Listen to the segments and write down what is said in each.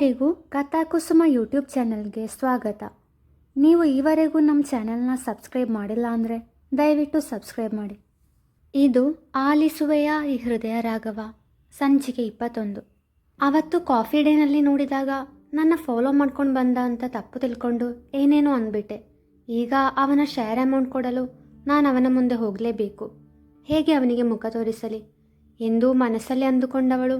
ಎಲ್ಲರಿಗೂ ಕಥಾಕುಸುಮ ಯೂಟ್ಯೂಬ್ ಚಾನೆಲ್ಗೆ ಸ್ವಾಗತ. ನೀವು ಈವರೆಗೂ ನಮ್ಮ ಚಾನೆಲ್ನ ಸಬ್ಸ್ಕ್ರೈಬ್ ಮಾಡಿಲ್ಲ ಅಂದರೆ ದಯವಿಟ್ಟು ಸಬ್ಸ್ಕ್ರೈಬ್ ಮಾಡಿ. ಇದು ಆಲಿಸುವೆಯ ಹೃದಯ ರಾಘವ, ಸಂಚಿಕೆ ಇಪ್ಪತ್ತೊಂದು. ಅವತ್ತು ಕಾಫಿ ಡೇನಲ್ಲಿ ನೋಡಿದಾಗ ನನ್ನ ಫಾಲೋ ಮಾಡ್ಕೊಂಡು ಬಂದ ಅಂತ ತಪ್ಪು ತಿಳ್ಕೊಂಡು ಏನೇನೋ ಅಂದ್ಬಿಟ್ಟೆ. ಈಗ ಅವನ ಶೇರ್ ಅಮೌಂಟ್ ಕೊಡಲು ನಾನು ಅವನ ಮುಂದೆ ಹೋಗಲೇಬೇಕು. ಹೇಗೆ ಅವನಿಗೆ ಮುಖ ತೋರಿಸಲಿ? ಎಂದು ಮನಸ್ಸಲ್ಲಿ ಅಂದುಕೊಂಡವಳು,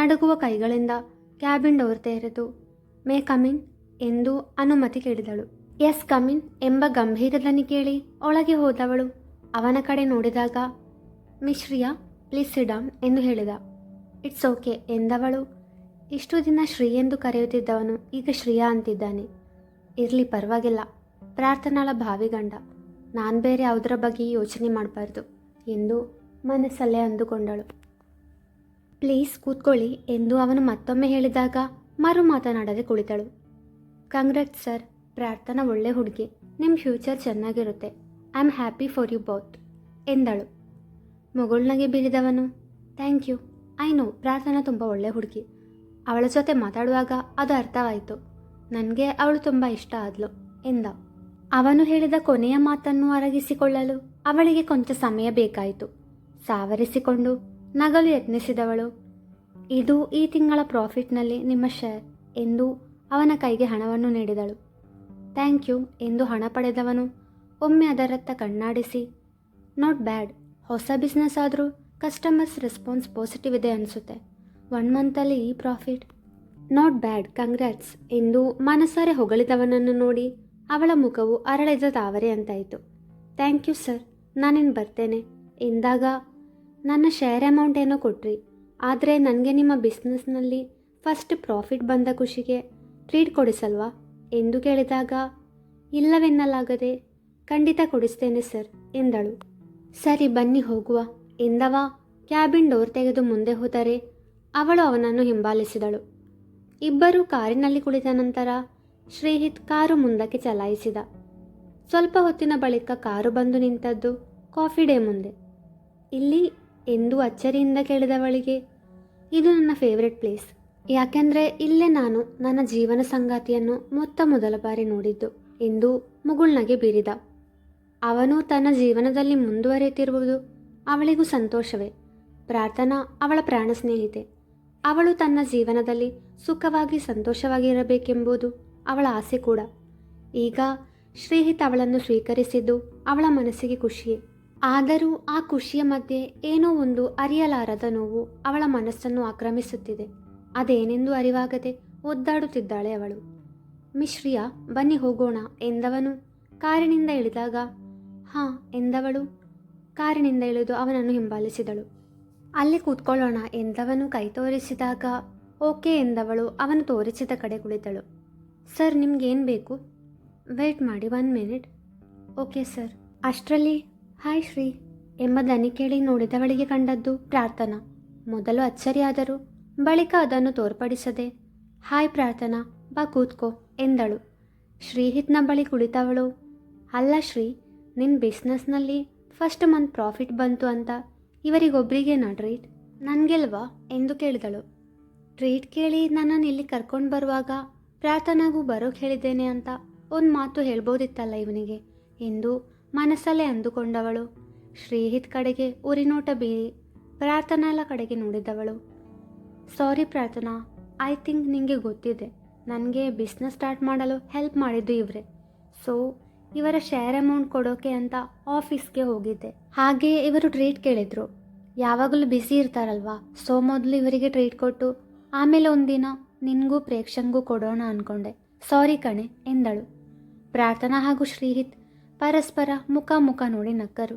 ನಡುಗುವ ಕೈಗಳಿಂದ ಕ್ಯಾಬಿನ್ ಡೋರ್ ತೆರೆದು, ಮೇ ಕಮಿನ್? ಎಂದು ಅನುಮತಿ ಕೇಳಿದಳು. ಎಸ್ ಕಮಿನ್ ಎಂಬ ಗಂಭೀರ ಕೇಳಿ ಒಳಗೆ ಹೋದವಳು. ಅವನ ಕಡೆ ನೋಡಿದಾಗ, ಮಿಶ್ರಿಯಾ, ಪ್ಲೀಸ್ ಸಿಡಾಮ್ ಎಂದು ಹೇಳಿದ. ಇಟ್ಸ್ ಓಕೆ ಎಂದವಳು. ಇಷ್ಟು ದಿನ ಶ್ರೀ ಎಂದು ಕರೆಯುತ್ತಿದ್ದವನು ಈಗ ಶ್ರೀಯಾ ಅಂತಿದ್ದಾನೆ. ಇರಲಿ, ಪರವಾಗಿಲ್ಲ. ಪ್ರಾರ್ಥನಾಳ ಭಾವಿಗಂಡ ನಾನು ಬೇರೆ ಯಾವುದರ ಬಗ್ಗೆ ಯೋಚನೆ ಮಾಡಬಾರ್ದು ಎಂದು ಮನಸ್ಸಲ್ಲೇ ಅಂದುಕೊಂಡಳು. ಪ್ಲೀಸ್ ಕೂತ್ಕೊಳ್ಳಿ ಎಂದು ಅವನು ಮತ್ತೊಮ್ಮೆ ಹೇಳಿದಾಗ ಮರು ಮಾತನಾಡದೆ ಕುಳಿತಳು. ಕಂಗ್ರಾಟ್ ಸರ್, ಪ್ರಾರ್ಥನಾ ಒಳ್ಳೆ ಹುಡುಗಿ. ನಿಮ್ಮ ಫ್ಯೂಚರ್ ಚೆನ್ನಾಗಿರುತ್ತೆ. I am happy for you both, ಎಂದಳು. ಮುಗುಳ್ನಗೆ ಬೀರಿದವನು, thank you. I know, Prarthana ತುಂಬ ಒಳ್ಳೆ ಹುಡುಗಿ. ಅವಳ ಜೊತೆ ಮಾತಾಡುವಾಗ ಅದು ಅರ್ಥವಾಯಿತು. ನನಗೆ ಅವಳು ತುಂಬ ಇಷ್ಟ ಆದ್ಲು, ಎಂದ. ಅವನು ಹೇಳಿದ ಕೊನೆಯ ಮಾತನ್ನು ಅರಗಿಸಿಕೊಳ್ಳಲು ಅವಳಿಗೆ ಕೊಂಚ ಸಮಯ ಬೇಕಾಯಿತು. ಸಾವರಿಸಿಕೊಂಡು ನಗಲು ಯತ್ನಿಸಿದವಳು. ಇದು ಈ ತಿಂಗಳ ಪ್ರಾಫಿಟ್ನಲ್ಲಿ ನಿಮ್ಮ ಶೇರ್ ಎಂದು ಅವನ ಕೈಗೆ ಹಣವನ್ನು ನೀಡಿದಳು. ಥ್ಯಾಂಕ್ ಯು ಎಂದು ಹಣ ಪಡೆದವನು ಒಮ್ಮೆ ಅದರತ್ತ ಕಣ್ಣಾಡಿಸಿ ನಾಟ್ ಬ್ಯಾಡ್ ಹೊಸ ಬಿಸ್ನೆಸ್ ಆದರೂ ಕಸ್ಟಮರ್ಸ್ ರೆಸ್ಪಾನ್ಸ್ ಪಾಸಿಟಿವ್ ಇದೆ ಅನಿಸುತ್ತೆ. ಒನ್ ಮಂತಲ್ಲಿ ಈ ಪ್ರಾಫಿಟ್. ನಾಟ್ ಬ್ಯಾಡ್ ಕಂಗ್ರ್ಯಾಟ್ಸ್ ಎಂದು ಮನಸಾರೆ ಹೊಗಳಿದವನನ್ನು ನೋಡಿ ಅವಳ ಮುಖವು ಅರಳಿದ ತಾವರೆ ಅಂತಾಯಿತು. Thank you sir. ನಾನಿನ್ನು ಬರ್ತೇನೆ. ಎಂದಾಗ ನನ್ನ ಶೇರ್ ಅಮೌಂಟ್ ಏನೋ ಕೊಟ್ರಿ. ಆದರೆ ನನಗೆ ನಿಮ್ಮ ಬಿಸ್ನೆಸ್ನಲ್ಲಿ ಫಸ್ಟ್ ಪ್ರಾಫಿಟ್ ಬಂದ ಖುಷಿಗೆ ಟ್ರೀಟ್ ಕೊಡಿಸಲ್ವಾ? ಎಂದು ಕೇಳಿದಾಗ, ಇಲ್ಲವೆನ್ನಲಾಗದೆ, ಖಂಡಿತ ಕೊಡಿಸ್ತೇನೆ ಸರ್ ಎಂದಳು. ಸರಿ, ಬನ್ನಿ ಹೋಗುವ, ಎಂದವ. ಕ್ಯಾಬಿನ್ ಡೋರ್ ತೆಗೆದು ಮುಂದೆ ಹೋದರೆ ಅವಳು ಅವನನ್ನು ಹಿಂಬಾಲಿಸಿದಳು. ಇಬ್ಬರು ಕಾರಿನಲ್ಲಿ ಕುಳಿತ ನಂತರ ಶ್ರೀಹಿತ್ ಕಾರು ಮುಂದಕ್ಕೆ ಚಲಾಯಿಸಿದ. ಸ್ವಲ್ಪ ಹೊತ್ತಿನ ಬಳಿಕ ಕಾರು ಬಂದು ನಿಂತದ್ದು ಕಾಫಿ ಡೇ ಮುಂದೆ. ಇಲ್ಲಿ ಎಂದು ಅಚ್ಚರಿಯಿಂದ ಕೇಳಿದವಳಿಗೆ, ಇದು ನನ್ನ ಫೇವ್ರೆಟ್ ಪ್ಲೇಸ್ ಯಾಕೆಂದರೆ ಇಲ್ಲೇ ನಾನು ನನ್ನ ಜೀವನ ಸಂಗಾತಿಯನ್ನು ಮೊತ್ತ ಮೊದಲ ಬಾರಿ ನೋಡಿದ್ದು ಎಂದು ಮುಗುಳ್ನಗೆ ಬೀರಿದ. ಅವನು ತನ್ನ ಜೀವನದಲ್ಲಿ ಮುಂದುವರಿಯುತ್ತಿರುವುದು ಅವಳಿಗೂ ಸಂತೋಷವೇ. ಪ್ರಾರ್ಥನಾ, ಅವಳ ಪ್ರಾಣ ಸ್ನೇಹಿತೆ. ಅವಳು ತನ್ನ ಜೀವನದಲ್ಲಿ ಸುಖವಾಗಿ ಸಂತೋಷವಾಗಿರಬೇಕೆಂಬುದು ಅವಳ ಆಸೆ ಕೂಡ. ಈಗ ಶ್ರೀಹಿತ್ ಅವಳನ್ನು ಸ್ವೀಕರಿಸಿದ್ದು ಅವಳ ಮನಸ್ಸಿಗೆ ಖುಷಿಯೇ. ಆದರೂ ಆ ಖುಷಿಯ ಮಧ್ಯೆ ಏನೋ ಒಂದು ಅರಿಯಲಾರದ ನೋವು ಅವಳ ಮನಸ್ಸನ್ನು ಆಕ್ರಮಿಸುತ್ತಿದೆ. ಅದೇನೆಂದು ಅರಿವಾಗದೆ ಒದ್ದಾಡುತ್ತಿದ್ದಾಳೆ ಅವಳು. ಮಿಶ್ರಿಯ, ಬನ್ನಿ ಹೋಗೋಣ, ಎಂದವನು? ಕಾರಿನಿಂದ ಇಳಿದಾಗ, ಹಾಂ, ಎಂದವಳು? ಕಾರಿನಿಂದ ಇಳಿದು ಅವನನ್ನು ಹಿಂಬಾಲಿಸಿದಳು. ಅಲ್ಲಿ ಕೂತ್ಕೊಳ್ಳೋಣ, ಎಂದವನು ಕೈ ತೋರಿಸಿದಾಗ, ಓಕೆ, ಎಂದವಳು, ಅವನು ತೋರಿಸಿದ ಕಡೆ ಕುಳಿತಳು. ಸರ್, ನಿಮ್ಗೇನು ಬೇಕು? ವೆಯ್ಟ್ ಮಾಡಿ, ಒನ್ ಮಿನಿಟ್. Okay, sir. ಅಷ್ಟರಲ್ಲಿ ಹಾಯ್ ಶ್ರೀ. ಎಂಬ ದನಿ ಕೇಳಿ ನೋಡಿದವಳಿಗೆ ಕಂಡದ್ದು ಪ್ರಾರ್ಥನಾ. ಮೊದಲು ಅಚ್ಚರಿಯಾದರು, ಬಳಿಕ ಅದನ್ನು ತೋರ್ಪಡಿಸದೆ, ಹಾಯ್ ಪ್ರಾರ್ಥನಾ, ಬಾ ಕೂತ್ಕೋ, ಎಂದಳು. ಶ್ರೀಹಿತ್ನ ಬಳಿ ಕುಳಿತವಳು, ಅಲ್ಲ ಶ್ರೀ ನಿನ್ನ ಬಿಸ್ನೆಸ್ನಲ್ಲಿ ಫಸ್ಟ್ ಮಂತ್ ಪ್ರಾಫಿಟ್ ಬಂತು ಅಂತ ಇವರಿಗೊಬ್ಬರಿಗೆ ನಾ ಟ್ರೀಟ್ ನನಗೆಲ್ವಾ? ಎಂದು ಕೇಳಿದಳು. ಟ್ರೀಟ್ ಕೇಳಿ ನನ್ನನ್ನು ಇಲ್ಲಿ ಕರ್ಕೊಂಡು ಬರುವಾಗ ಪ್ರಾರ್ಥನಾಗೂ ಬರೋಕೆ ಹೇಳಿದ್ದೇನೆ ಅಂತ ಒಂದು ಮಾತು ಹೇಳ್ಬೋದಿತ್ತಲ್ಲ ಇವನಿಗೆ? ಎಂದು ಮನಸ್ಸಲ್ಲೇ ಅಂದುಕೊಂಡವಳು. ಶ್ರೀಹಿತ್ ಕಡೆಗೆ ಉರಿನೋಟ ಬೀರಿ ಪ್ರಾರ್ಥನಾಲ ಕಡೆಗೆ ನೋಡಿದವಳು. ಸಾರಿ ಪ್ರಾರ್ಥನಾ, ಐ ಥಿಂಕ್ ನಿಮಗೆ ಗೊತ್ತಿದೆ. ನನಗೆ ಬಿಸ್ನೆಸ್ ಸ್ಟಾರ್ಟ್ ಮಾಡಲು ಹೆಲ್ಪ್ ಮಾಡಿದ್ದು ಇವರೇ. ಸೊ, ಇವರ ಶೇರ್ ಅಮೌಂಟ್ ಕೊಡೋಕೆ ಅಂತ ಆಫೀಸ್ಗೆ ಹೋಗಿದ್ದೆ. ಹಾಗೆ ಇವರು ಟ್ರೀಟ್ ಕೇಳಿದರು. ಯಾವಾಗಲೂ ಬ್ಯುಸಿ ಇರ್ತಾರಲ್ವಾ? ಸೊ, ಮೊದಲು ಇವರಿಗೆ ಟ್ರೀಟ್ ಕೊಟ್ಟು, ಆಮೇಲೆ ಒಂದಿನ ನಿನಗೂ ಪ್ರೇಕ್ಷಂಗೂ ಕೊಡೋಣ ಅಂದ್ಕೊಂಡೆ ಸಾರಿ ಕಣೆ, ಎಂದಳು. ಪ್ರಾರ್ಥನಾ ಹಾಗೂ ಶ್ರೀಹಿತ್ ಪರಸ್ಪರ ಮುಖ ಮುಖ ನೋಡಿ ನಕ್ಕರು.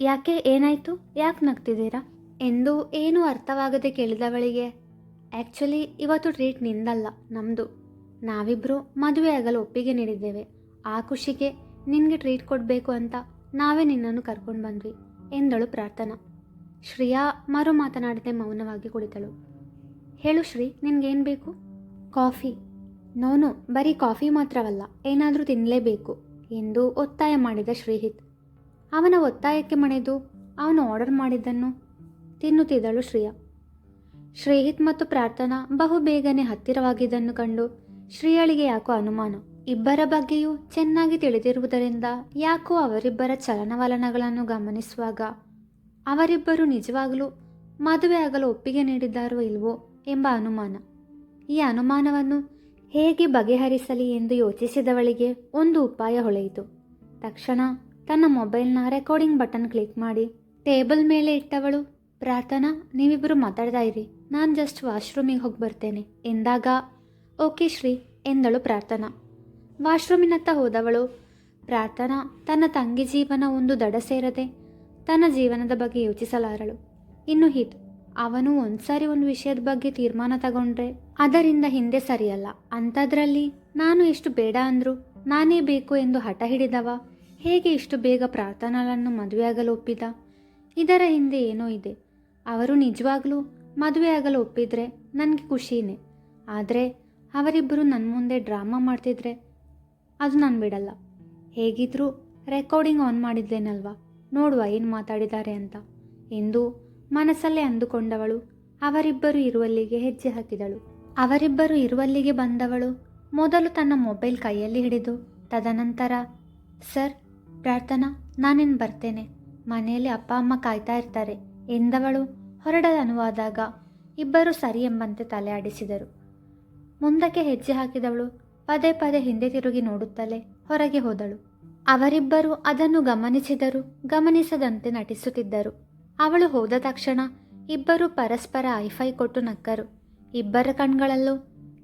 ಯಾಕೆ ಏನಾಯಿತು? ಯಾಕೆ ನಗ್ತಿದ್ದೀರಾ? ಎಂದು ಏನೂ ಅರ್ಥವಾಗದೆ ಕೇಳಿದವಳಿಗೆ ಆ್ಯಕ್ಚುಲಿ ಇವತ್ತು ಟ್ರೀಟ್ ನಿಂದಲ್ಲ ನಮ್ಮದು ನಾವಿಬ್ಬರು ಮದುವೆ ಆಗಲು ಒಪ್ಪಿಗೆ ನೀಡಿದ್ದೇವೆ. ಆ ಖುಷಿಗೆ ನಿನಗೆ ಟ್ರೀಟ್ ಕೊಡಬೇಕು ಅಂತ ನಾವೇ ನಿನ್ನನ್ನು ಕರ್ಕೊಂಡು ಬಂದ್ವಿ, ಎಂದಳು ಪ್ರಾರ್ಥನಾ. ಶ್ರೇಯಾ ಮರು ಮಾತನಾಡದೆ ಮೌನವಾಗಿ ಕುಳಿತಳು. ಹೇಳು ಶ್ರೀ, ನಿನಗೇನು ಬೇಕು? ಕಾಫಿ. ನೋನು ಬರೀ ಕಾಫಿ ಮಾತ್ರವಲ್ಲ, ಏನಾದರೂ ತಿನ್ನಲೇಬೇಕು ಎಂದು ಒತ್ತಾಯ ಮಾಡಿದ ಶ್ರೀಹಿತ್. ಅವನ ಒತ್ತಾಯಕ್ಕೆ ಮಣಿದು ಅವನು ಆರ್ಡರ್ ಮಾಡಿದ್ದನ್ನು ತಿನ್ನುತ್ತಿದ್ದಳು ಶ್ರೇಯಾ. ಶ್ರೇಹಿತ್ ಮತ್ತು ಪ್ರಾರ್ಥನಾ ಬಹು ಬೇಗನೆ ಹತ್ತಿರವಾಗಿದ್ದನ್ನು ಕಂಡು ಶ್ರೀಯಳಿಗೆ ಯಾಕೋ ಅನುಮಾನ. ಇಬ್ಬರ ಬಗ್ಗೆಯೂ ಚೆನ್ನಾಗಿ ತಿಳಿದಿರುವುದರಿಂದ ಯಾಕೋ ಅವರಿಬ್ಬರ ಚಲನವಲನಗಳನ್ನು ಗಮನಿಸುವಾಗ ಅವರಿಬ್ಬರು ನಿಜವಾಗಲೂ ಮದುವೆಯಾಗಲು ಒಪ್ಪಿಗೆ ನೀಡಿದ್ದಾರೋ ಇಲ್ವೋ ಎಂಬ ಅನುಮಾನ. ಈ ಅನುಮಾನವನ್ನು ಹೇಗೆ ಬಗೆಹರಿಸಲಿ ಎಂದು ಯೋಚಿಸಿದವಳಿಗೆ ಒಂದು ಉಪಾಯ ಹೊಳೆಯಿತು. ತಕ್ಷಣ ತನ್ನ ಮೊಬೈಲ್ನ ರೆಕಾರ್ಡಿಂಗ್ ಬಟನ್ ಕ್ಲಿಕ್ ಮಾಡಿ, ಟೇಬಲ್ ಮೇಲೆ ಇಟ್ಟವಳು, ಪ್ರಾರ್ಥನಾ ನೀವಿಬ್ಬರು ಮಾತಾಡ್ತಾ ಇರಿ. ನಾನು ಜಸ್ಟ್ ವಾಶ್ರೂಮಿಗೆ ಹೋಗಿ ಬರ್ತೇನೆ. ಎಂದಾಗ, ಓಕೆ ಶ್ರೀ, ಎಂದಳು ಪ್ರಾರ್ಥನಾ. ವಾಶ್ರೂಮಿನತ್ತ ಹೋದವಳು, ಪ್ರಾರ್ಥನಾ, ತನ್ನ ತಂಗಿ ಜೀವನ ಒಂದು ದಡ ಸೇರದೆ, ತನ್ನ ಜೀವನದ ಬಗ್ಗೆ ಯೋಚಿಸಲಾರಳು. ಇನ್ನು ಹಿತ್ ಅವನು ಒಂದ್ಸಾರಿ ಒಂದು ವಿಷಯದ ಬಗ್ಗೆ ತೀರ್ಮಾನ ತಗೊಂಡ್ರೆ ಅದರಿಂದ ಹಿಂದೆ ಸರಿಯಲ್ಲ. ಅಂಥದ್ರಲ್ಲಿ ನಾನು ಎಷ್ಟು ಬೇಡ ಅಂದ್ರು, ನಾನೇ ಬೇಕು ಎಂದು ಹಠ ಹಿಡಿದವ, ಹೇಗೆ ಇಷ್ಟು ಬೇಗ ಪ್ರಾರ್ಥನಾಳನ್ನು ಮದುವೆಯಾಗಲು ಒಪ್ಪಿದ? ಇದರ ಹಿಂದೆ ಏನೋ ಇದೆ. ಅವರು ನಿಜವಾಗ್ಲೂ ಮದುವೆಯಾಗಲು ಒಪ್ಪಿದ್ರೆ ನನಗೆ ಖುಷಿನೇ. ಆದರೆ ಅವರಿಬ್ಬರು ನನ್ನ ಮುಂದೆ ಡ್ರಾಮಾ ಮಾಡ್ತಿದ್ರೆ ಅದು ನಾನು ಬಿಡಲ್ಲ. ಹೇಗಿದ್ರೂ ರೆಕಾರ್ಡಿಂಗ್ ಆನ್ ಮಾಡಿದ್ದೇನಲ್ವಾ? ನೋಡುವ ಏನು ಮಾತಾಡಿದ್ದಾರೆ ಅಂತ. ಎಂದು ಮನಸ್ಸಲ್ಲೇ ಅಂದುಕೊಂಡವಳು. ಅವರಿಬ್ಬರು ಇರುವಲ್ಲಿಗೆ ಹೆಜ್ಜೆ ಹಾಕಿದಳು. ಅವರಿಬ್ಬರು ಇರುವಲ್ಲಿಗೆ ಬಂದವಳು ಮೊದಲು ತನ್ನ ಮೊಬೈಲ್ ಕೈಯಲ್ಲಿ ಹಿಡಿದು, ತದನಂತರ, ಸರ್, ಪ್ರಾರ್ಥನಾ, ನಾನೇನು ಬರ್ತೇನೆ. ಮನೆಯಲ್ಲಿ ಅಪ್ಪ, ಅಮ್ಮ ಕಾಯ್ತಾ ಇರ್ತಾರೆ, ಎಂದವಳು ಹೊರಡದನುವಾದಾಗ ಇಬ್ಬರು ಸರಿ ಎಂಬಂತೆ ತಲೆ ಆಡಿಸಿದರು. ಮುಂದಕ್ಕೆ ಹೆಜ್ಜೆ ಹಾಕಿದವಳು ಪದೇ ಪದೇ ಹಿಂದೆ ತಿರುಗಿ ನೋಡುತ್ತಲೇ ಹೊರಗೆ ಹೋದಳು. ಅವರಿಬ್ಬರು ಅದನ್ನು ಗಮನಿಸಿದರು ಗಮನಿಸದಂತೆ ನಟಿಸುತ್ತಿದ್ದರು. ಅವಳು ಹೋದ ತಕ್ಷಣ ಇಬ್ಬರು ಪರಸ್ಪರ ಐಫೈ ಕೊಟ್ಟು ನಕ್ಕರು. ಇಬ್ಬರ ಕಣ್ಗಳಲ್ಲೂ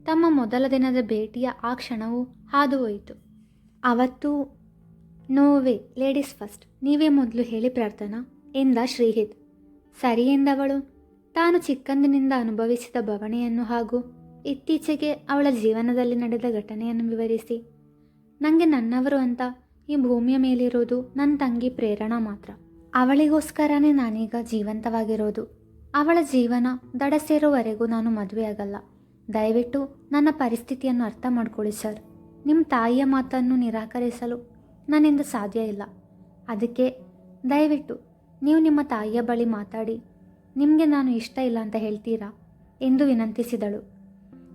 ತಮ್ಮ ಮೊದಲ ದಿನದ ಭೇಟಿಯ ಆ ಕ್ಷಣವು ಹಾದು ಹೋಯಿತು ಅವತ್ತು ನೋವೇ ಲೇಡೀಸ್ ಫಸ್ಟ್, ನೀವೇ ಮೊದಲು ಹೇಳಿ ಪ್ರಾರ್ಥನಾ, ಎಂದ ಶ್ರೀಹಿತ್. ಸರಿ ಎಂದವಳು, ತಾನು ಚಿಕ್ಕಂದಿನಿಂದ ಅನುಭವಿಸಿದ ಬವಣೆಯನ್ನು ಹಾಗೂ ಇತ್ತೀಚೆಗೆ ಅವಳ ಜೀವನದಲ್ಲಿ ನಡೆದ ಘಟನೆಯನ್ನು ವಿವರಿಸಿ. ನನಗೆ ನನ್ನವರು ಅಂತ ಈ ಭೂಮಿಯ ಮೇಲಿರೋದು ನನ್ನ ತಂಗಿ ಪ್ರೇರಣಾ ಮಾತ್ರ. ಅವಳಿಗೋಸ್ಕರನೇ ನಾನೀಗ ಜೀವಂತವಾಗಿರೋದು. ಅವಳ ಜೀವನ ದಡ ಸೇರೋವರೆಗೂ ನಾನು ಮದುವೆಯಾಗಲ್ಲ. ದಯವಿಟ್ಟು ನನ್ನ ಪರಿಸ್ಥಿತಿಯನ್ನು ಅರ್ಥ ಮಾಡ್ಕೊಳ್ಳಿ ಸರ್. ನಿಮ್ಮ ತಾಯಿಯ ಮಾತನ್ನು ನಿರಾಕರಿಸಲು ನನ್ನಿಂದ ಸಾಧ್ಯ ಇಲ್ಲ. ಅದಕ್ಕೆ ದಯವಿಟ್ಟು ನೀವು ನಿಮ್ಮ ತಾಯಿಯ ಬಳಿ ಮಾತಾಡಿ. ನಿಮಗೆ ನಾನು ಇಷ್ಟ ಇಲ್ಲ ಅಂತ ಹೇಳ್ತೀರಾ? ಎಂದು ವಿನಂತಿಸಿದಳು.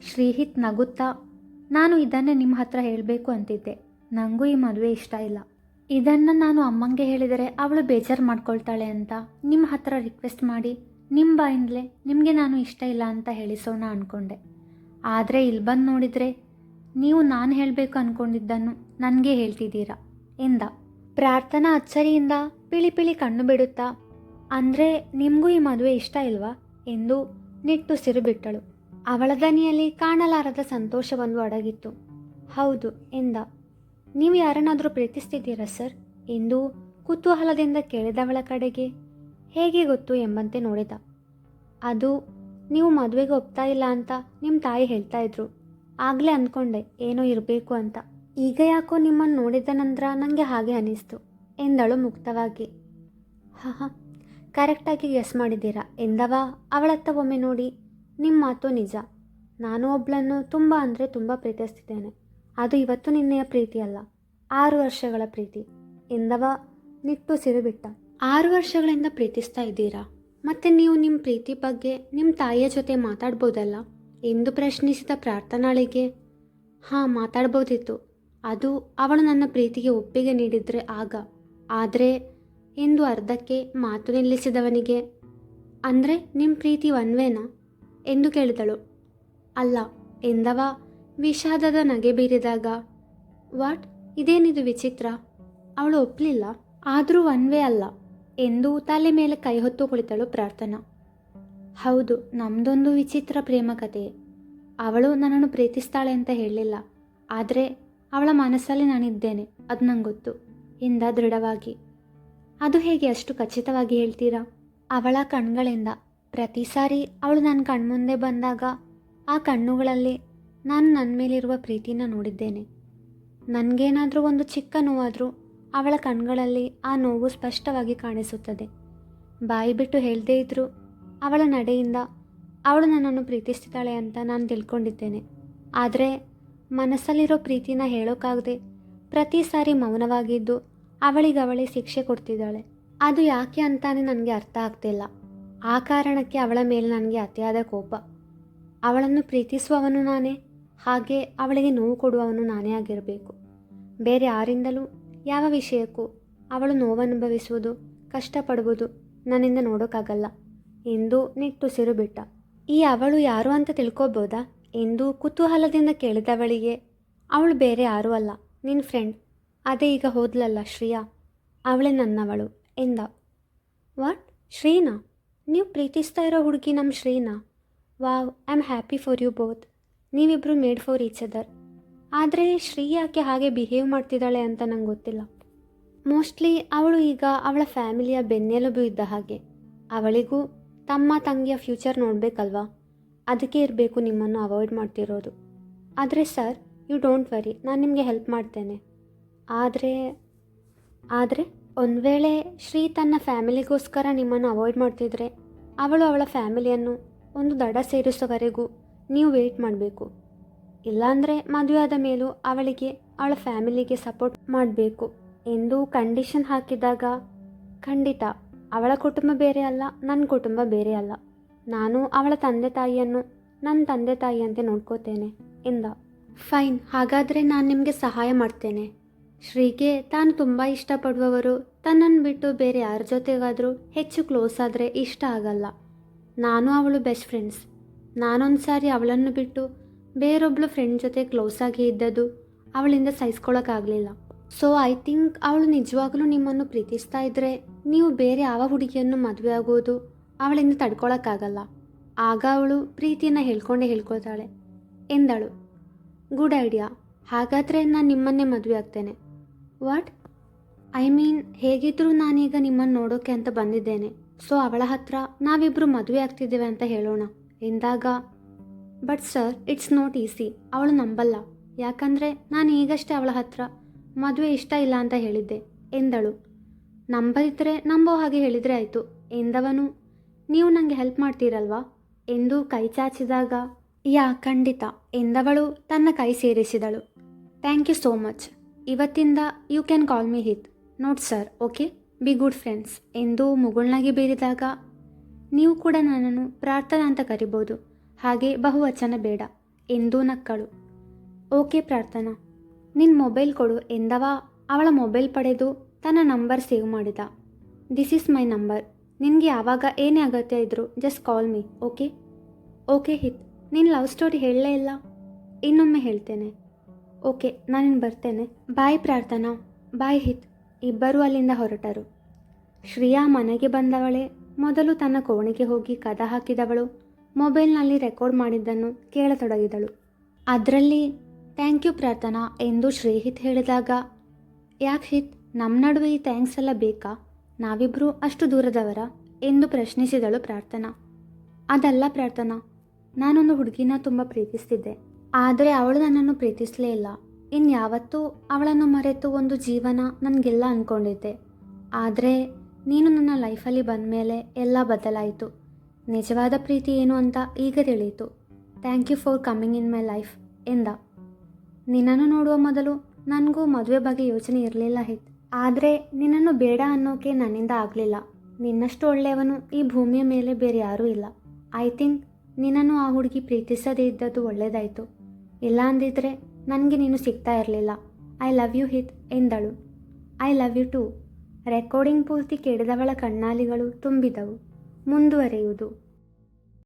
ಶ್ರೀಹಿತ್ ನಗುತ್ತಾ, ನಾನು ಇದನ್ನೇ ನಿಮ್ಮ ಹತ್ರ ಹೇಳಬೇಕು ಅಂತಿದ್ದೆ. ನನಗೂ ಈ ಮದುವೆ ಇಷ್ಟ ಇಲ್ಲ. ಇದನ್ನು ನಾನು ಅಮ್ಮಂಗೆ ಹೇಳಿದರೆ ಅವಳು ಬೇಜಾರು ಮಾಡ್ಕೊಳ್ತಾಳೆ ಅಂತ ನಿಮ್ಮ ಹತ್ರ ರಿಕ್ವೆಸ್ಟ್ ಮಾಡಿ ನಿಮ್ಮ ಬಾಯಿಂದಲೇ ನಿಮಗೆ ನಾನು ಇಷ್ಟ ಇಲ್ಲ ಅಂತ ಹೇಳಿಸೋಣ ಅಂದ್ಕೊಂಡೆ ಆದರೆ ಇಲ್ಲಿ ಬಂದು ನೋಡಿದರೆ ನೀವು ನಾನು ಹೇಳಬೇಕು ಅಂದ್ಕೊಂಡಿದ್ದನ್ನು ನನಗೆ ಹೇಳ್ತಿದ್ದೀರಾ ಎಂದ. ಪ್ರಾರ್ಥನಾ ಅಚ್ಚರಿಯಿಂದ ಪಿಳಿ ಪಿಳಿ ಕಣ್ಣು ಬಿಡುತ್ತಾ, ಅಂದರೆ ನಿಮಗೂ ಈ ಮದುವೆ ಇಷ್ಟ ಇಲ್ವಾ ಎಂದು ನಿಟ್ಟುಸಿರು ಬಿಟ್ಟಳು. ಅವಳ ದನಿಯಲ್ಲಿ ಕಾಣಲಾರದ ಸಂತೋಷವೊಂದು ಅಡಗಿತ್ತು. ಹೌದು ಎಂದ. ನೀವು ಯಾರನ್ನಾದರೂ ಪ್ರೀತಿಸ್ತಿದ್ದೀರಾ ಸರ್? ಎಂದು ಕುತೂಹಲದಿಂದ ಕೇಳಿದವಳ ಕಡೆಗೆ, ಹೇಗೆ ಗೊತ್ತು ಎಂಬಂತೆ ನೋಡಿದ. ಅದು, ನೀವು ಮದುವೆಗೆ ಒಪ್ತಾ ಇಲ್ಲ ಅಂತ ನಿಮ್ಮ ತಾಯಿ ಹೇಳ್ತಾ ಇದ್ರು. ಆಗಲೇ ಅಂದ್ಕೊಂಡೆ ಏನೋ ಇರಬೇಕು ಅಂತ. ಈಗ ಯಾಕೋ ನಿಮ್ಮನ್ನು ನೋಡಿದ ನಂತರ ನನಗೆ ಹಾಗೆ ಅನ್ನಿಸ್ತು ಎಂದಳು ಮುಕ್ತವಾಗಿ. ಹಾಂ ಹಾಂ ಕರೆಕ್ಟಾಗಿ ಎಸ್ ಮಾಡಿದ್ದೀರಾ, ಎಂದವ. ಅವಳತ್ತ ಒಮ್ಮೆ ನೋಡಿ ನಿಮ್ಮ ಮಾತು ನಿಜ. ನಾನು ಒಬ್ಬಳನ್ನು ತುಂಬ ಅಂದರೆ ತುಂಬ ಪ್ರೀತಿಸ್ತಿದ್ದೇನೆ. ಅದು ಇವತ್ತು ನಿನ್ನೆಯ ಪ್ರೀತಿ ಅಲ್ಲ. ಆರು ವರ್ಷಗಳ ಪ್ರೀತಿ. ಎಂದವ ನಿಟ್ಟುಸಿರು ಬಿಟ್ಟ ಆರು ವರ್ಷಗಳಿಂದ ಪ್ರೀತಿಸ್ತಾ ಇದ್ದೀರಾ? ಮತ್ತೆ ನೀವು ನಿಮ್ಮ ಪ್ರೀತಿ ಬಗ್ಗೆ ನಿಮ್ಮ ತಾಯಿಯ ಜೊತೆ ಮಾತಾಡ್ಬೋದಲ್ಲ? ಎಂದು ಪ್ರಶ್ನಿಸಿದ ಪ್ರಾರ್ಥನಾಳಿಗೆ. ಹಾಂ, ಮಾತಾಡ್ಬೋದಿತ್ತು. ಅದು ಅವಳು ನನ್ನ ಪ್ರೀತಿಗೆ ಒಪ್ಪಿಗೆ ನೀಡಿದರೆ ಆಗ. ಆದರೆ ಎಂದು ಅರ್ಧಕ್ಕೆ ಮಾತು ನಿಲ್ಲಿಸಿದವನಿಗೆ, ಅಂದರೆ ನಿಮ್ಮ ಪ್ರೀತಿ ಒನ್ವೇನಾ ಎಂದು ಕೇಳಿದಳು. ಅಲ್ಲ, ಎಂದವ ವಿಷಾದದ ನಗೆ ಬೀರಿದಾಗ. ವಾಟ್? ಇದೇನಿದು ವಿಚಿತ್ರ? ಅವಳು ಒಪ್ಪಲಿಲ್ಲ ಆದರೂ ಒನ್ವೇ ಅಲ್ಲ. ಎಂದು ತಲೆ ಮೇಲೆ ಕೈ ಹೊತ್ತು ಕುಳಿತಳು ಪ್ರಾರ್ಥನಾ. ಹೌದು ನಮ್ಮದೊಂದು ವಿಚಿತ್ರ ಪ್ರೇಮ ಕಥೆ. ಅವಳು ನನ್ನನ್ನು ಪ್ರೀತಿಸ್ತಾಳೆ ಅಂತ ಹೇಳಲಿಲ್ಲ. ಆದರೆ ಅವಳ ಮನಸ್ಸಲ್ಲಿ ನಾನಿದ್ದೇನೆ, ಅದು ನಂಗೆ ಗೊತ್ತು ಎಂದ ದೃಢವಾಗಿ. ಅದು ಹೇಗೆ ಅಷ್ಟು ಖಚಿತವಾಗಿ ಹೇಳ್ತೀರಾ? ಅವಳ ಕಣ್ಗಳಿಂದ. ಪ್ರತಿ ಸಾರಿ ಅವಳು ನನ್ನ ಕಣ್ಮುಂದೆ ಬಂದಾಗ ಆ ಕಣ್ಣುಗಳಲ್ಲಿ ನಾನು ನನ್ನ ಮೇಲಿರುವ ಪ್ರೀತಿನ ನೋಡಿದ್ದೇನೆ. ನನಗೇನಾದರೂ ಒಂದು ಚಿಕ್ಕ ನೋವಾದರೂ ಅವಳ ಕಣ್ಗಳಲ್ಲಿ ಆ ನೋವು ಸ್ಪಷ್ಟವಾಗಿ ಕಾಣಿಸುತ್ತದೆ. ಬಾಯಿ ಬಿಟ್ಟು ಹೇಳದೇ ಇದ್ದರೂ ಅವಳ ನಡೆಯಿಂದ ಅವಳು ನನ್ನನ್ನು ಪ್ರೀತಿಸ್ತಿದ್ದಾಳೆ ಅಂತ ನಾನು ತಿಳ್ಕೊಂಡಿದ್ದೇನೆ. ಆದರೆ ಮನಸ್ಸಲ್ಲಿರೋ ಪ್ರೀತಿನ ಹೇಳೋಕ್ಕಾಗದೆ ಪ್ರತಿ ಸಾರಿ ಮೌನವಾಗಿದ್ದು ಅವಳಿಗವಳೇ ಶಿಕ್ಷೆ ಕೊಡ್ತಿದ್ದಾಳೆ. ಅದು ಯಾಕೆ ಅಂತಾನೆ ನನಗೆ ಅರ್ಥ ಆಗ್ತಿಲ್ಲ. ಆ ಕಾರಣಕ್ಕೆ ಅವಳ ಮೇಲೆ ನನಗೆ ಅತಿಯಾದ ಕೋಪ. ಅವಳನ್ನು ಪ್ರೀತಿಸುವವನು ನಾನೇ. ಹಾಗೆ ಅವಳಿಗೆ ನೋವು ಕೊಡುವವನು ನಾನೇ ಆಗಿರಬೇಕು. ಬೇರೆ ಯಾರಿಂದಲೂ, ಯಾವ ವಿಷಯಕ್ಕೂ ಅವಳು ನೋವನುಭವಿಸುವುದು, ಕಷ್ಟಪಡುವುದು ನನ್ನಿಂದ ನೋಡೋಕ್ಕಾಗಲ್ಲ. ಎಂದು ನಿಟ್ಟುಸಿರು ಬಿಟ್ಟ. ಈ ಅವಳು ಯಾರು ಅಂತ ತಿಳ್ಕೊಬೋದಾ ಎಂದು ಕುತೂಹಲದಿಂದ ಕೇಳಿದವಳಿಗೆ, ಅವಳು ಬೇರೆ ಯಾರೂ ಅಲ್ಲ ನಿನ್ನ ಫ್ರೆಂಡ್ ಅದೇ ಈಗ ಹೋದ್ಲಲ್ಲ ಶ್ರೀಯಾ? ಅವಳೇ ನನ್ನವಳು, ಎಂದ. ವಾಟ್ ಶ್ರೀನಾ? ನೀವು ಪ್ರೀತಿಸ್ತಾ ಇರೋ ಹುಡುಗಿ ನಮ್ಮ ಶ್ರೀನಾ? Wow I am happy for you both ನೀವಿಬ್ಬರು ಮೇಡ್ ಫಾರ್ ಈಚ್ ಅದರ್. ಆದರೆ ಶ್ರೀ ಯಾಕೆ ಹಾಗೆ ಬಿಹೇವ್ ಮಾಡ್ತಿದ್ದಾಳೆ ಅಂತ ನಂಗೆ ಗೊತ್ತಿಲ್ಲ. ಮೋಸ್ಟ್ಲಿ ಅವಳು ಈಗ ಅವಳ ಫ್ಯಾಮಿಲಿಯ ಬೆನ್ನೆಲುಬು ಇದ್ದ ಹಾಗೆ. ಅವಳಿಗೂ ತಮ್ಮ ತಂಗಿಯ ಫ್ಯೂಚರ್ ನೋಡಬೇಕಲ್ವಾ? ಅದಕ್ಕೆ ಇರಬೇಕು ನಿಮ್ಮನ್ನು ಅವಾಯ್ಡ್ ಮಾಡ್ತಿರೋದು. ಆದರೆ ಸರ್, ಯು ಡೋಂಟ್ ವರಿ, ನಾನು ನಿಮಗೆ ಹೆಲ್ಪ್ ಮಾಡ್ತೇನೆ. ಆದರೆ ಆದರೆ ಒಂದು ವೇಳೆ ಶ್ರೀ ತನ್ನ ಫ್ಯಾಮಿಲಿಗೋಸ್ಕರ ನಿಮ್ಮನ್ನು ಅವಾಯ್ಡ್ ಮಾಡ್ತಿದ್ರೆ, ಅವಳು ಅವಳ ಫ್ಯಾಮಿಲಿಯನ್ನು ಒಂದು ದಡ ಸೇರಿಸೋವರೆಗೂ ನೀವು ವೇಟ್ ಮಾಡಬೇಕು. ಇಲ್ಲಾಂದರೆ ಮದುವೆ ಆದ ಮೇಲೂ ಅವಳಿಗೆ, ಅವಳ ಫ್ಯಾಮಿಲಿಗೆ ಸಪೋರ್ಟ್ ಮಾಡಬೇಕು ಎಂದು ಕಂಡೀಷನ್ ಹಾಕಿದಾಗ, ಖಂಡಿತ ಅವಳ ಕುಟುಂಬ ಬೇರೆ ಅಲ್ಲ ನನ್ನ ಕುಟುಂಬ ಬೇರೆ ಅಲ್ಲ. ನಾನು ಅವಳ ತಂದೆ ತಾಯಿಯನ್ನು ನನ್ನ ತಂದೆ ತಾಯಿಯಂತೆ ನೋಡ್ಕೋತೇನೆ ಎಂದ. ಫೈನ್ ಹಾಗಾದರೆ ನಾನು ನಿಮಗೆ ಸಹಾಯ ಮಾಡ್ತೇನೆ. ಶ್ರೀಗೆ ತಾನು ತುಂಬ ಇಷ್ಟಪಡುವವರು ತನ್ನನ್ನು ಬಿಟ್ಟು ಬೇರೆ ಯಾರ ಜೊತೆಗಾದರೂ ಹೆಚ್ಚು ಕ್ಲೋಸ್ ಆದರೆ ಇಷ್ಟ ಆಗಲ್ಲ. ನಾನು ಅವಳು ಬೆಸ್ಟ್ ಫ್ರೆಂಡ್ಸ್ ನಾನೊಂದು ಸಾರಿ ಅವಳನ್ನು ಬಿಟ್ಟು ಬೇರೊಬ್ಳು ಫ್ರೆಂಡ್ ಜೊತೆ ಕ್ಲೋಸ್ ಆಗಿ ಇದ್ದದ್ದು ಅವಳಿಂದ ಸಹಿಸ್ಕೊಳ್ಳೋಕ್ಕಾಗಲಿಲ್ಲ ಸೊ ಐ ಥಿಂಕ್ ಅವಳು ನಿಜವಾಗ್ಲೂ ನಿಮ್ಮನ್ನು ಪ್ರೀತಿಸ್ತಾ ಇದ್ದರೆ ನೀವು ಬೇರೆ ಯಾವ ಹುಡುಗಿಯನ್ನು ಮದುವೆ ಆಗೋದು ಅವಳಿಂದ ತಡ್ಕೊಳಕ್ಕಾಗಲ್ಲ. ಆಗ ಅವಳು ಪ್ರೀತಿಯನ್ನು ಹೇಳ್ಕೊಂಡೇ ಹೇಳ್ಕೊಳ್ತಾಳೆ. ಎಂದಳು ಗುಡ್ ಐಡಿಯಾ ಹಾಗಾದರೆ ನಾನು ನಿಮ್ಮನ್ನೇ ಮದುವೆ ಆಗ್ತೇನೆ. ವಾಟ್ ಐ ಮೀನ್ ಹೇಗಿದ್ದರೂ ನಾನೀಗ ನಿಮ್ಮನ್ನು ನೋಡೋಕೆ ಅಂತ ಬಂದಿದ್ದೇನೆ. ಸೊ ಅವಳ ಹತ್ರ ನಾವಿಬ್ಬರು ಮದುವೆ ಆಗ್ತಿದ್ದೇವೆ ಅಂತ ಹೇಳೋಣ. ಎಂದಾಗ, but sir, it's not easy. ಅವಳು ನಂಬಲ್ಲ. ಯಾಕಂದರೆ ನಾನು ಈಗಷ್ಟೇ ಅವಳ ಹತ್ರ ಮದುವೆ ಇಷ್ಟ ಇಲ್ಲ ಅಂತ ಹೇಳಿದ್ದೆ, ಎಂದಳು. ನಂಬದಿದ್ದರೆ ನಂಬೋ ಹಾಗೆ ಹೇಳಿದರೆ ಆಯಿತು. ಎಂದವನು, ನೀವು ನನಗೆ ಹೆಲ್ಪ್ ಮಾಡ್ತೀರಲ್ವಾ? ಎಂದು ಕೈ ಚಾಚಿದಾಗ, ಯಾ, ಖಂಡಿತ, ಎಂದವಳು ತನ್ನ ಕೈ ಸೇರಿಸಿದಳು. Thank you so much. ಇವತ್ತಿಂದ you can call me Hith. Not sir, okay? Be good friends, ಎಂದು ಮುಗುಳ್ನಾಗಿ ಬೀರಿದಾಗ ನೀವು ಕೂಡ ನನ್ನನ್ನು ಪ್ರಾರ್ಥನಾ ಅಂತ ಕರಿಬೋದು. ಹಾಗೆ ಬಹುವಚನ ಬೇಡ. ಎಂದೂ ನಕ್ಕಳು. ಓಕೆ ಪ್ರಾರ್ಥನಾ. ನಿನ್ನ ಮೊಬೈಲ್ ಕೊಡು ಎಂದವ? ಅವಳ ಮೊಬೈಲ್ ಪಡೆದು ತನ್ನ ನಂಬರ್ ಸೇವ್ ಮಾಡಿದ. ದಿಸ್ ಈಸ್ ಮೈ ನಂಬರ್ ನಿನಗೆ ಯಾವಾಗ ಏನೇ ಅಗತ್ಯ ಇದ್ದರೂ just call me okay okay Hith. ನಿನ್ನ ಲವ್ ಸ್ಟೋರಿ ಹೇಳಲೇ ಇಲ್ಲ? ಇನ್ನೊಮ್ಮೆ ಹೇಳ್ತೇನೆ. ಓಕೆ ನಾನು ಬರ್ತೇನೆ. ಬಾಯ್ ಪ್ರಾರ್ಥನಾ. ಬಾಯ್ ಹಿತ್. ಇಬ್ಬರೂ ಅಲ್ಲಿಂದ ಹೊರಟರು. ಶ್ರೇಯಾ ಮನೆಗೆ ಬಂದವಳೆ. ಮೊದಲು ತನ್ನ ಕೋಣೆಗೆ ಹೋಗಿ ಕದ ಹಾಕಿದವಳು. ಮೊಬೈಲ್ನಲ್ಲಿ ರೆಕಾರ್ಡ್ ಮಾಡಿದ್ದನ್ನು ಕೇಳತೊಡಗಿದಳು. ಅದರಲ್ಲಿ, ಥ್ಯಾಂಕ್ ಯು ಪ್ರಾರ್ಥನಾ ಎಂದು ಶ್ರೀಹಿತ್ ಹೇಳಿದಾಗ, ಯಾಕೆ ಹಿತ್ ನಮ್ಮ ನಡುವೆ ಈ ಥ್ಯಾಂಕ್ಸ್ ಎಲ್ಲ ಬೇಕಾ? ನಾವಿಬ್ಬರು ಅಷ್ಟು ದೂರದವರ? ಎಂದು ಪ್ರಶ್ನಿಸಿದಳು ಪ್ರಾರ್ಥನಾ. ಅದಲ್ಲ ಪ್ರಾರ್ಥನಾ, ನಾನೊಂದು ಹುಡುಗಿನ ತುಂಬ ಪ್ರೀತಿಸ್ತಿದ್ದೆ. ಆದರೆ ಅವಳು ನನ್ನನ್ನು ಪ್ರೀತಿಸಲೇ ಇಲ್ಲ. ಇನ್ಯಾವತ್ತೂ ಅವಳನ್ನು ಮರೆತು ಒಂದು ಜೀವನ ನನಗೆಲ್ಲ ಅಂದ್ಕೊಂಡಿದ್ದೆ ಆದರೆ ನೀನು ನನ್ನ ಲೈಫಲ್ಲಿ ಬಂದ ಮೇಲೆ ಎಲ್ಲ ಬದಲಾಯಿತು. ನಿಜವಾದ ಪ್ರೀತಿ ಏನು ಅಂತ ಈಗ ತಿಳಿಯಿತು. Thank you for coming in my life ಎಂದ. ನಿನ್ನನ್ನು ನೋಡುವ ಮೊದಲು ನನಗೂ ಮದುವೆ ಬಗ್ಗೆ ಯೋಚನೆ ಇರಲಿಲ್ಲ ಹಿತ್. ಆದರೆ ನಿನ್ನನ್ನು ಬೇಡ ಅನ್ನೋಕೆ ನನ್ನಿಂದ ಆಗಲಿಲ್ಲ. ನಿನ್ನಷ್ಟು ಒಳ್ಳೆಯವನು ಈ ಭೂಮಿಯ ಮೇಲೆ ಬೇರೆ ಯಾರೂ ಇಲ್ಲ. ಐ ಥಿಂಕ್ ನಿನ್ನನ್ನು ಆ ಹುಡುಗಿ ಪ್ರೀತಿಸದೇ ಇದ್ದದ್ದು ಒಳ್ಳೆಯದಾಯಿತು ಇಲ್ಲ ಅಂದಿದ್ರೆ ನನಗೆ ನೀನು ಸಿಗ್ತಾ ಇರಲಿಲ್ಲ. ಐ ಲವ್ ಯು ಹಿತ್, ಎಂದಳು. I love you too recording ಪೂರ್ತಿ ಕೆಡದವಳ ಕಣ್ಣಾಲಿಗಳು ತುಂಬಿದವು. ಮುಂದುವರೆಯುವುದು.